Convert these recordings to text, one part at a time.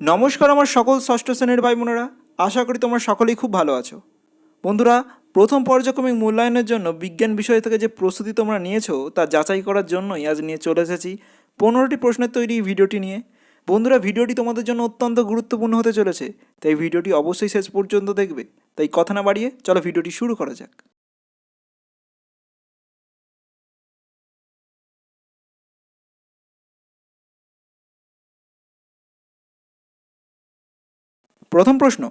নমস্কার আমার সকল ষষ্ঠ শ্রেণির ভাই বোনেরা আশা করি তোমরা সকলেই খুব ভালো আছো। বন্ধুরা, প্রথম পর্যায়ক্রমিক মূল্যায়নের জন্য বিজ্ঞান বিষয় থেকে যে প্রস্তুতি তোমরা নিয়েছো, তা যাচাই করার জন্যই আজ নিয়ে চলে এসেছি পনেরোটি প্রশ্নের তৈরি ভিডিওটি নিয়ে। বন্ধুরা, ভিডিওটি তোমাদের জন্য অত্যন্ত গুরুত্বপূর্ণ হতে চলেছে, তাই ভিডিওটি অবশ্যই শেষ পর্যন্ত দেখবে। তাই কথা না বাড়িয়ে চলো ভিডিওটি শুরু করা যাক। প্রথম প্রশ্ন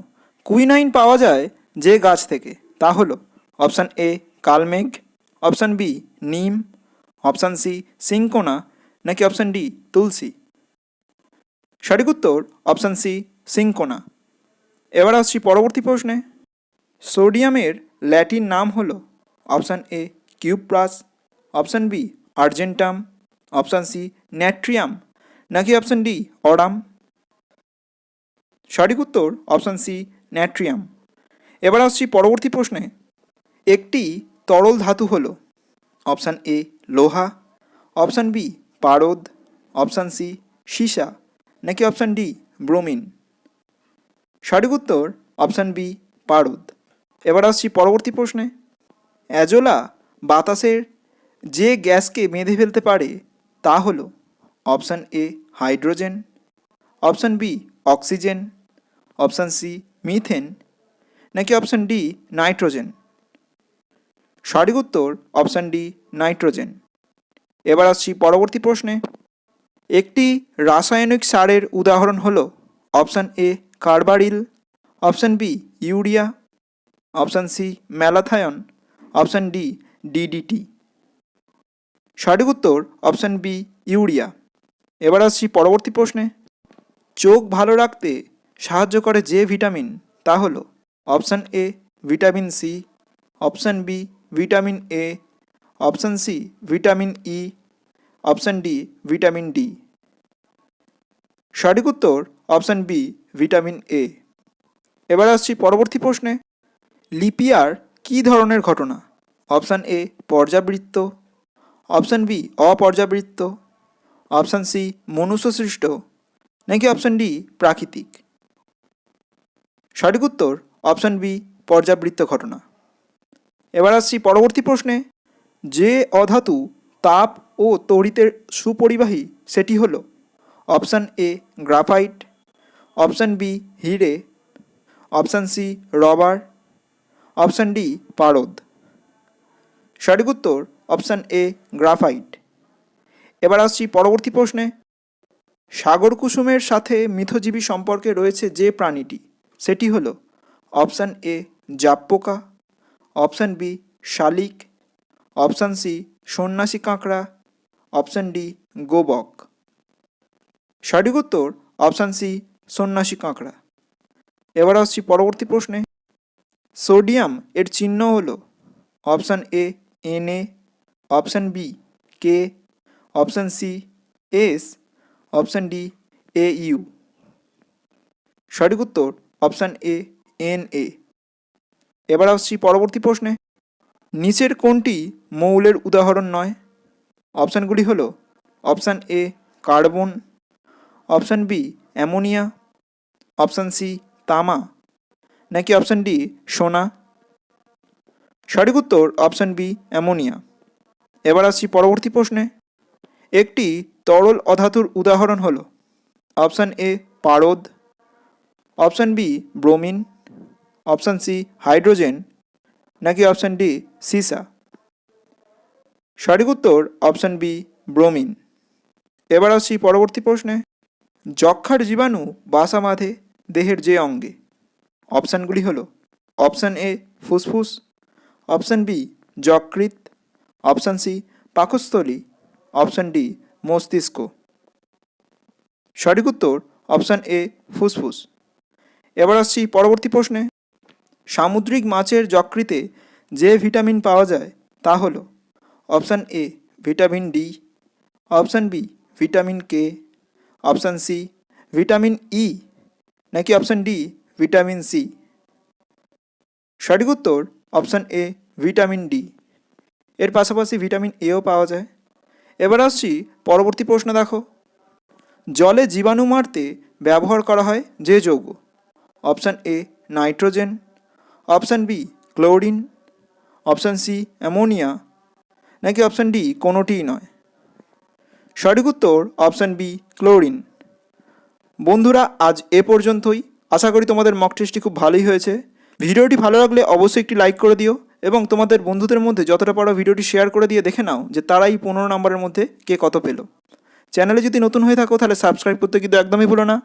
কুইনাইন পাওয়া যায় যে গাছ থেকে? তা হলো অপশান এ কালমেঘ অপশান বি নিম অপশান সি সিংকোনা, নাকি অপশান ডি তুলসী? সঠিক উত্তর অপশান সি সিংকোনা। এবার আসছি পরবর্তী প্রশ্নে। সোডিয়ামের ল্যাটিন নাম হল option A cuprous option B argentum option C natrium নাকি অপশান ডি অরাম? সঠিক উত্তর অপশান সি ন্যাট্রিয়াম এবার আসছি পরবর্তী প্রশ্নে। একটি তরল ধাতু হলো অপশান এ, লোহা, অপশান বি, পারদ, অপশান সি, সীসা, নাকি অপশান ডি, ব্রোমিন। সঠিক উত্তর অপশান বি, পারদ। এবার আসছি পরবর্তী প্রশ্নে। অ্যাজোলা বাতাসের যে গ্যাসকে বেঁধে ফেলতে পারে তা হলো option A, hydrogen, option B oxygen, option C methane, নাকি অপশান ডি নাইট্রোজেন? সঠিক উত্তর অপশান ডি নাইট্রোজেন। এবার আসছি পরবর্তী প্রশ্নে। একটি রাসায়নিক সারের উদাহরণ হল option A carbaryl, option B urea, option C malathion option D DDT. সঠিক উত্তর অপশান বি ইউরিয়া। এবার আসছি পরবর্তী প্রশ্নে। চোখ ভালো রাখতে সাহায্য করে যে ভিটামিন, তা হলো option A vitamin C, option B vitamin A, option C vitamin E, option D vitamin D. সঠিক উত্তর অপশান বি ভিটামিন এ। এবার আসছি পরবর্তী প্রশ্নে। লিপিয়ার কী ধরনের ঘটনা? অপশান এ পর্যাবৃত্ত, অপশান বি অপর্যাবৃত্ত, অপশান সি মনুষ্য সৃষ্ট নাকি অপশান ডি প্রাকৃতিক? সঠিক উত্তর অপশান বি পর্যাবৃত্ত ঘটনা। এবার আসছি পরবর্তী প্রশ্নে। যে অধাতু তাপ ও তড়িতের সুপরিবাহী, সেটি হলো option A graphite option B হিরে option C rubber option D পারদ। সঠিক উত্তর অপশান এ গ্রাফাইট এবার আসছি পরবর্তী প্রশ্নে। সাগর কুসুমের সাথে মিথজীবী সম্পর্কে রয়েছে যে প্রাণীটি, সেটি হলো অপশান এ জাপপোকা, অপশান বি শালিক, অপশান সি সন্ন্যাসী কাঁকড়া, অপশান ডি গোবক। সঠিক উত্তর অপশান সি সন্ন্যাসী কাঁকড়া। এবার আসছি পরবর্তী প্রশ্নে। সোডিয়াম এর চিহ্ন হল option A N A, option B K, option C S option D, A, U. সঠিক উত্তর, অপশান এ, এন, এ। এবার আসছি পরবর্তী প্রশ্নে। নিচের কোনটি মৌলের উদাহরণ নয়? অপশানগুলি হলো option A, carbon. Option B, ammonia. Option C, তামা। নাকি অপশান ডি, সোনা? সঠিক উত্তর, অপশান বি, অ্যামোনিয়া। এবার আসছি পরবর্তী প্রশ্নে। একটি তরল অধাতুর উদাহরণ হল অপশান এ পারদ, option B bromine, option C hydrogen, নাকি অপশান ডি সিসা? সঠিক উত্তর অপশান বি ব্রোমিন। এবার আসছি পরবর্তী প্রশ্নে। যক্ষার জীবাণু বাসা বাঁধে দেহের যে অঙ্গে। অপশানগুলি হল অপশান এ ফুসফুস, অপশান বি যকৃত অপশান সি পাকস্থলী অপশান ডি, মস্তিষ্ক। সঠিক উত্তর, অপশান এ, ফুসফুস। এবার আসছি পরবর্তী প্রশ্নে। সামুদ্রিক মাছের যকৃতে যে ভিটামিন পাওয়া যায়, তা হল option A, vitamin D, option B, vitamin K, option C, vitamin E, নাকি অপশান ডি, ভিটামিন সি। সঠিক উত্তর, অপশান এ, ভিটামিন ডি। এর পাশাপাশি ভিটামিন এও পাওয়া যায়। এবার আসছি পরবর্তী প্রশ্ন দেখো। জলে জীবাণু মারতে ব্যবহার করা হয় যে যৌগ? Option A, nitrogen. Option B, chlorine. Option C, ammonia. নাকি অপশান ডি, কোনোটিই নয়? সঠিক উত্তর অপশান বি, ক্লোরিন। বন্ধুরা, আজ এ পর্যন্তই। আশা করি তোমাদের মক টেস্টটি খুব ভালোই হয়েছে। ভিডিওটি ভালো লাগলে অবশ্যই একটি লাইক করে দিও। এবং তোমাদের বন্ধুদের মধ্যে যতটা পারো ভিডিওটি শেয়ার করে দিয়ে দেখে নাও যে তারাই পনেরো নম্বরের মধ্যে কে কত পেল। চ্যানেলে যদি নতুন হয়ে থাকো তাহলে সাবস্ক্রাইব করতে কিন্তু একদমই ভুলো না।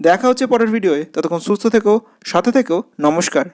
দেখা হচ্ছে পরের ভিডিওয়ে ততক্ষণ সুস্থ থেকো, সাথে থেকো, নমস্কার।